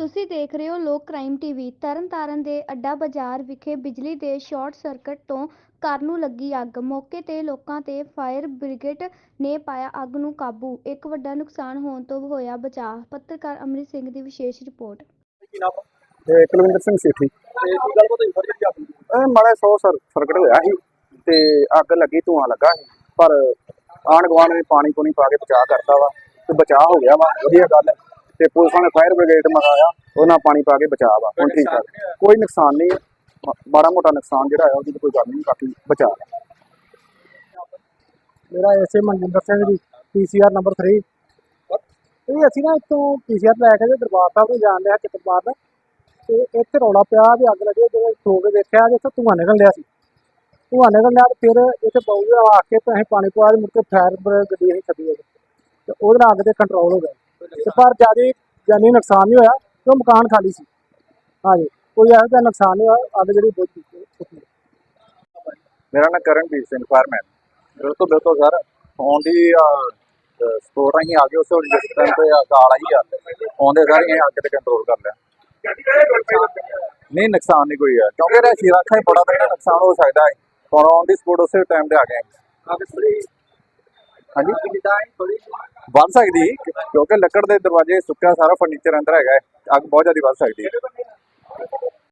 ਤੁਸੀਂ ਦੇਖ ਰਹੇ ਹੋ ਲੋਕ ਕ੍ਰਾਈਮ ਟੀਵੀ ਤਰਨਤਾਰਨ ਦੇ ਅੱਡਾ ਬਾਜ਼ਾਰ ਵਿਖੇ ਬਿਜਲੀ ਦੇ ਸ਼ਾਰਟ ਸਰਕਟ ਤੋਂ ਘਰ ਨੂੰ ਲੱਗੀ ਅੱਗ। ਮੌਕੇ ਤੇ ਲੋਕਾਂ ਤੇ ਫਾਇਰ ਬ੍ਰਿਗੇਡ ਨੇ ਪਾਇਆ ਅੱਗ ਨੂੰ ਕਾਬੂ। ਇੱਕ ਵੱਡਾ ਨੁਕਸਾਨ ਹੋਣ ਤੋਂ ਹੋਇਆ ਬਚਾਅ। ਪੱਤਰਕਾਰ ਅਮਰਿਤ ਸਿੰਘ ਦੀ ਵਿਸ਼ੇਸ਼ ਰਿਪੋਰਟ। ਕੀ ਨਾਮ ਆ? ਤੇ ਕੁਲਵਿੰਦਰ ਸਿੰਘ ਸੇਠੀ। ਤੇ ਕੀ ਗੱਲ ਪਤਾ ਸਰ ਜੀ ਆਪਣੀ ਇਹ ਮਾੜਾ ਸੌ ਸਰ ਸਰਕਟ ਹੋਇਆ ਸੀ ਤੇ ਅੱਗ ਲੱਗੀ ਧੂਆਂ ਲੱਗਾ ਸੀ। ਪਰ ਆਂਢ ਗੁਆਂਢ ਨੇ ਪਾਣੀ ਪੂਣੀ ਪਾ ਕੇ ਬਚਾਅ ਕਰਤਾ ਵਾ ਤੇ ਬਚਾਅ ਹੋ ਗਿਆ ਵਾ। ਵਧੀਆ ਗੱਲ ਹੈ। ਤੇ ਪੁਲਿਸ ਨੇ ਫਾਇਰ ਬ੍ਰਿਗੇਡ ਮੰਗਾਇਆ ਉਹਨਾਂ ਪਾਣੀ ਪਾ ਕੇ ਬਚਾਅ ਵਾ ਹੁਣ ਠੀਕ ਠਾਕ ਕੋਈ ਨੁਕਸਾਨ ਨਹੀਂ ਮਾੜਾ ਮੋਟਾ ਨੁਕਸਾਨ ਜਿਹੜਾ ਹੈ ਉਹਦੀ ਤਾਂ ਕੋਈ ਗੱਲ ਨਹੀਂ ਬਾਕੀ ਬਚਾਅ। ਮੇਰਾ S A Manjinder Singh ji PCR number 3 ਇਹ ਅਸੀਂ ਨਾ ਇੱਥੋਂ ਪੀਸੀਆਰ ਲੈ ਕੇ ਤੇ ਦਰਬਾਰ ਸਾਹਿਬ ਨੂੰ ਜਾਣ ਲਿਆ ਚਿੱਤਰਬਾਰ ਦਾ ਤੇ ਇੱਥੇ ਰੌਲਾ ਪਿਆ ਵੀ ਅੱਗ ਲੱਗੀ ਜਦੋਂ ਖੋ ਕੇ ਵੇਖਿਆ ਜੇ ਇੱਥੇ ਧੂੰਆਂ ਨਿਕਲ ਰਿਹਾ ਸੀ। ਧੂੰਆਂ ਨਿਕਲ ਰਿਹਾ ਤੇ ਫਿਰ ਇੱਥੇ ਬਾਊ ਆ ਕੇ ਤੇ ਅਸੀਂ ਪਾਣੀ ਪਵਾ ਕੇ ਮੁੜ ਕੇ ਫਾਇਰ ਗੱਡੀ ਅਸੀਂ ਛੱਡੀ ਤੇ ਉਹਦੇ ਨਾਲ ਅੱਗ ਤੇ ਕੰਟਰੋਲ ਹੋ ਗਿਆ ਤੇ ਪਰ ਜ਼ਿਆਦਾ ਜਾਨੀ ਨੁਕਸਾਨ ਨਹੀਂ ਹੋਇਆ ਕਿਉਂ ਮਕਾਨ ਖਾਲੀ ਸੀ? ਹਾਂਜੀ ਕੋਈ ਇਹੋ ਜਿਹਾ ਨੁਕਸਾਨ ਨਹੀਂ ਹੋਇਆ ਅੱਗ ਜਿਹੜੀ ਬਹੁਤ ਮੇਰਾ ਨਾਮ ਕਰਨਵੀਰ ਸਿੰਘ ਫਾਇਰਮੈਨ ਬਿਲਕੁਲ ਬਿਲਕੁਲ ਸਰ ਫੋਨ ਦੀ ਸਪੋਰਟ ਅਸੀਂ ਆ ਗਏ ਉਸ ਵੇਲੇ ਜਿਸ ਟਾਈਮ ਤੇ ਕਾਲ ਆਈ ਆ ਆਉਂਦੇ ਸਾਰੇ ਅਸੀਂ ਅੱਗ ਤੇ ਕੰਟਰੋਲ ਕਰ ਲਿਆ। ਨਹੀਂ ਨੁਕਸਾਨ ਨਹੀਂ ਕੋਈ ਹੈ ਕਿਉਂਕਿ ਰੈਸ਼ੀ ਰੱਖਾ ਹੀ ਬੜਾ ਵੱਡਾ ਨੁਕਸਾਨ ਹੋ ਸਕਦਾ ਹੈ ਪਰ ਔਨ ਦੀ ਸਪੋਰਟ ਉਸੇ ਟਾਈਮ ਤੇ ਆ ਗਏ। ਹਾਂਜੀ। ਵੱਧ ਸਕਦੀ ਕਿਉਂਕਿ ਲੱਕੜ ਦੇ ਦਰਵਾਜ਼ੇ ਸੁੱਕਾ ਸਾਰਾ ਫਰਨੀਚਰ ਅੰਦਰ ਹੈਗਾ। ਅੱਗ ਬਹੁਤ ਜ਼ਿਆਦਾ ਵੱਧ ਸਕਦੀ ਹੈ।